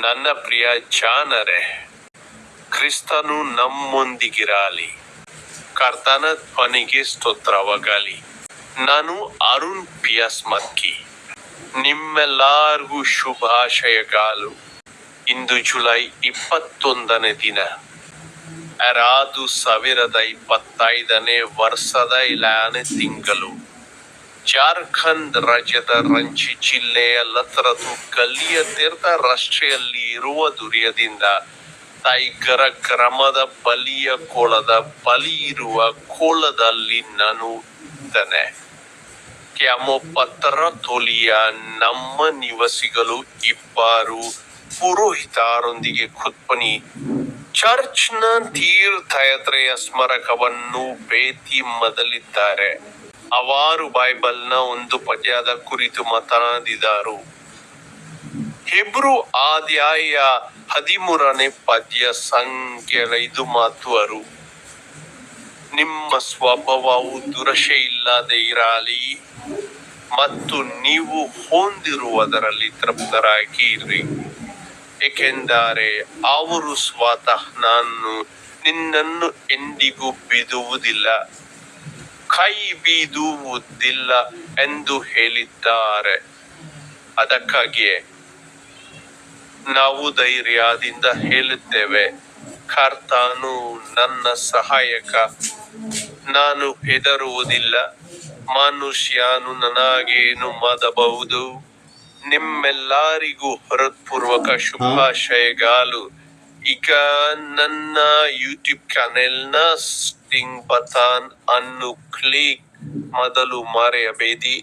ನನ್ನ ಪ್ರಿಯ ಜಾನರೇ, ಕ್ರಿಸ್ತನು ನಮ್ಮೊಂದಿಗಿರಲಿ. ಕರ್ತನ ಧ್ವನಿಗೆ ಸ್ತೋತ್ರವಾಗಲಿ. ನಾನು ಅರುಣ್ ಪಿಯಸ್ ಮಕ್ಕಿ. ನಿಮ್ಮೆಲ್ಲರಿಗೂ ಶುಭಾಶಯಗಳು. ಇಂದು ಜುಲೈ ಇಪ್ಪತ್ತೊಂದನೇ ದಿನ. ಅರಾದು ಸಾವಿರದ ಇಪ್ಪತ್ತೈದನೇ ವರ್ಷದ ಇಲಾನೆ ತಿಂಗಳು. ಜಾರ್ಖಂಡ್ ರಾಜ್ಯದ ರಂಚಿ ಜಿಲ್ಲೆಯ ಲತರದು ಗಲ್ಲಿಯ ತೀರ್ಥ ರಾಷ್ಟ್ರೀಯಲ್ಲಿ ಇರುವ ದುರ್ಯದಿಂದ ತೈಗರ ಕ್ರಮದ ಬಲಿಯ ಕೋಳದ ಬಲಿ ಇರುವ ಕೋಳದಲ್ಲಿ ನಾನು ಇದ್ದೇನೆ. ಕ್ಯಾಮೋ ಪತ್ರ ತೋಲಿಯ ನಮ್ಮ ನಿವಾಸಿಗಳು ಇಬ್ಬರು ಪುರೋಹಿತರೊಂದಿಗೆ ಖುತ್ಪನಿ ಚರ್ಚ್ನ ತೀರ್ಥಯಾತ್ರೆಯ ಸ್ಮಾರಕವನ್ನು ಭೇಟಿ ಮೊದಲಿದ್ದಾರೆ ಅವರು ಬೈಬಲ್ನ ಒಂದು ಪದ್ಯದ ಕುರಿತು ಮಾತನಾಡಿದರು. ಹೆಬ್ರು ಅಧ್ಯಾಯ ಹದಿಮೂರನೇ ಪದ್ಯ ಸಂಖ್ಯೆ ಐದು ಮಾತುವರು ನಿಮ್ಮ ಸ್ವಭಾವವು ದುರಶೆ ಇಲ್ಲದೆ ಇರಲಿ ಮತ್ತು ನೀವು ಹೊಂದಿರುವುದರಲ್ಲಿ ತೃಪ್ತರಾಗಿರಿ. ಏಕೆಂದರೆ ಅವರು ಸ್ವತಃ ನಾನು ನಿನ್ನನ್ನು ಎಂದಿಗೂ ಬಿಡುವುದಿಲ್ಲ. ಕೈ ಬೀದುವುದಿಲ್ಲ ಎಂದು ಹೇಳಿದ್ದಾರೆ. ಅದಕ್ಕಾಗಿಯೇ ನಾವು ಧೈರ್ಯದಿಂದ ಹೇಳುತ್ತೇವೆ, ಕರ್ತನು ನನ್ನ ಸಹಾಯಕ. ನಾನು ಹೆದರುವುದಿಲ್ಲ, ಮನುಷ್ಯನು ನನಗೇನು ಮಾಡಬಹುದು? ನಿಮ್ಮೆಲ್ಲರಿಗೂ ಹೃತ್ಪೂರ್ವಕ ಶುಭಾಶಯಗಳು. ಈಗ ನನ್ನ ಯೂಟ್ಯೂಬ್ ಚಾನೆಲ್ನ ಸ್ಟಿಂಗ್ ಬತಾನ್ ಅನ್ನು ಕ್ಲಿಕ್ ಮೊದಲು ಮರೆಯಬೇಡಿ.